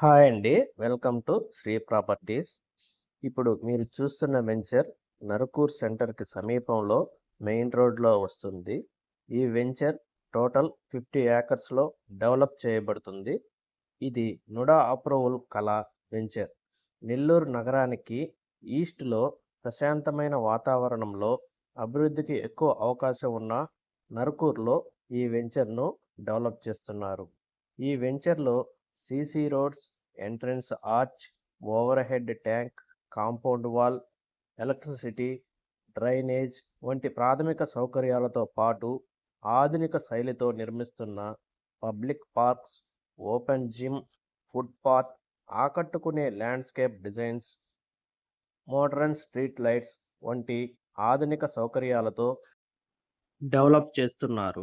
Hi అండి. Welcome to Sri properties. ఇప్పుడు మీరు చూస్తున్న వెంచర్ నరుకూర్ సెంటర్కి సమీపంలో మెయిన్ రోడ్లో వస్తుంది. ఈ వెంచర్ టోటల్ ఫిఫ్టీ ఏకర్స్లో డెవలప్ చేయబడుతుంది. ఇది నుడా అప్రూవల్ కళ వెంచర్. నెల్లూరు నగరానికి ఈస్ట్లో ప్రశాంతమైన వాతావరణంలో అభివృద్ధికి ఎక్కువ అవకాశం ఉన్న నరకూర్లో ఈ వెంచర్ను డెవలప్ చేస్తున్నారు. ఈ వెంచర్లో CC roads entrance arch over head tank compound wall electricity drainage వంటి ప్రాథమిక సౌకర్యాలతో పాటు ఆధునిక శైలితో నిర్మిస్తున్న public parks open gym footpath ఆకట్టుకునే landscape designs modern street lights వంటి ఆధునిక సౌకర్యాలతో డెవలప్ చేస్తున్నారు.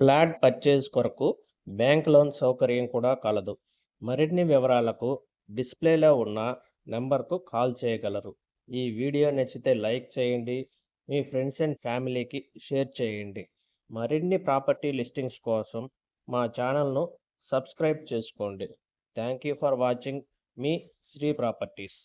ఫ్లాట్ పర్చేజ్ కొరకు బ్యాంక్ లోన్ సౌకర్యం కూడా కలదు. మరిన్ని వివరాలకు డిస్ప్లేలో ఉన్న నెంబర్కు కాల్ చేయగలరు. ఈ వీడియో నచ్చితే లైక్ చేయండి. మీ ఫ్రెండ్స్ అండ్ ఫ్యామిలీకి షేర్ చేయండి. మరిన్ని ప్రాపర్టీ లిస్టింగ్స్ కోసం మా ఛానల్ను సబ్స్క్రైబ్ చేసుకోండి. థ్యాంక్ యూ ఫర్ వాచింగ్ మీ శ్రీ ప్రాపర్టీస్.